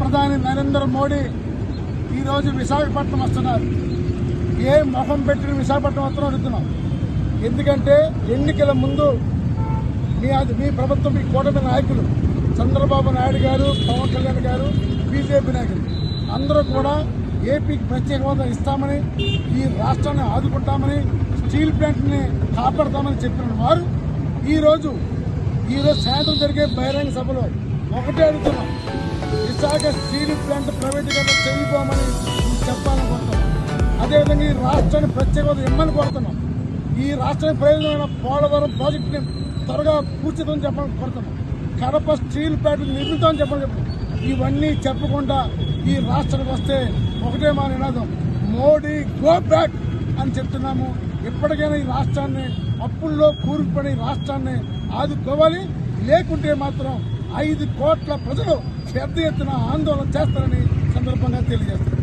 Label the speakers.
Speaker 1: ప్రధాని నరేంద్ర మోడీ ఈరోజు విశాఖపట్నం వస్తున్నారు. ఏ మొహం పెట్టిన విశాఖపట్నం వస్తున్నా అడుగుతున్నాం. ఎందుకంటే ఎన్నికల ముందు మీ అది మీ ప్రభుత్వం మీ కూటమి నాయకులు చంద్రబాబు నాయుడు గారు పవన్ కళ్యాణ్ గారు బీజేపీ నాయకులు అందరూ కూడా ఏపీకి ప్రత్యేక హోదా ఇస్తామని ఈ రాష్ట్రాన్ని ఆదుకుంటామని స్టీల్ ప్లాంట్ని కాపాడతామని చెప్పిన వారు ఈరోజు ఈరోజు సాయంత్రం జరిగే బహిరంగ సభలో ఒకటే అడుగుతున్నాం. విశాఖ స్టీల్ ప్లాంట్ ప్రైవేటీకరణ చేయబోమని చెప్పాలనుకుంటున్నాం అదేవిధంగా ఈ రాష్ట్రాన్ని ప్రత్యేక ఇమ్మని కోరుతున్నాం. ఈ రాష్ట్రానికి ప్రయోజనమైన పోలవరం ప్రాజెక్టుని త్వరగా పూర్తిదని చెప్పాలని కోరుతున్నాం. కడప స్టీల్ ప్లాంట్ నిర్మితం చెప్పని. చెప్పారు ఇవన్నీ చెప్పకుండా ఈ రాష్ట్రానికి వస్తే ఒకటే మా నినాదం. మోడీ గో బ్యాక్ అని చెప్తున్నాము. ఎప్పటికైనా ఈ రాష్ట్రాన్ని అప్పుల్లో కూరుకుపడి రాష్ట్రాన్ని ఆదుకోవాలి. లేకుంటే మాత్రం ఐదు కోట్ల ప్రజలు పెద్ద ఎత్తున ఆందోళన చేస్తారని సందర్భంగా తెలియజేస్తారు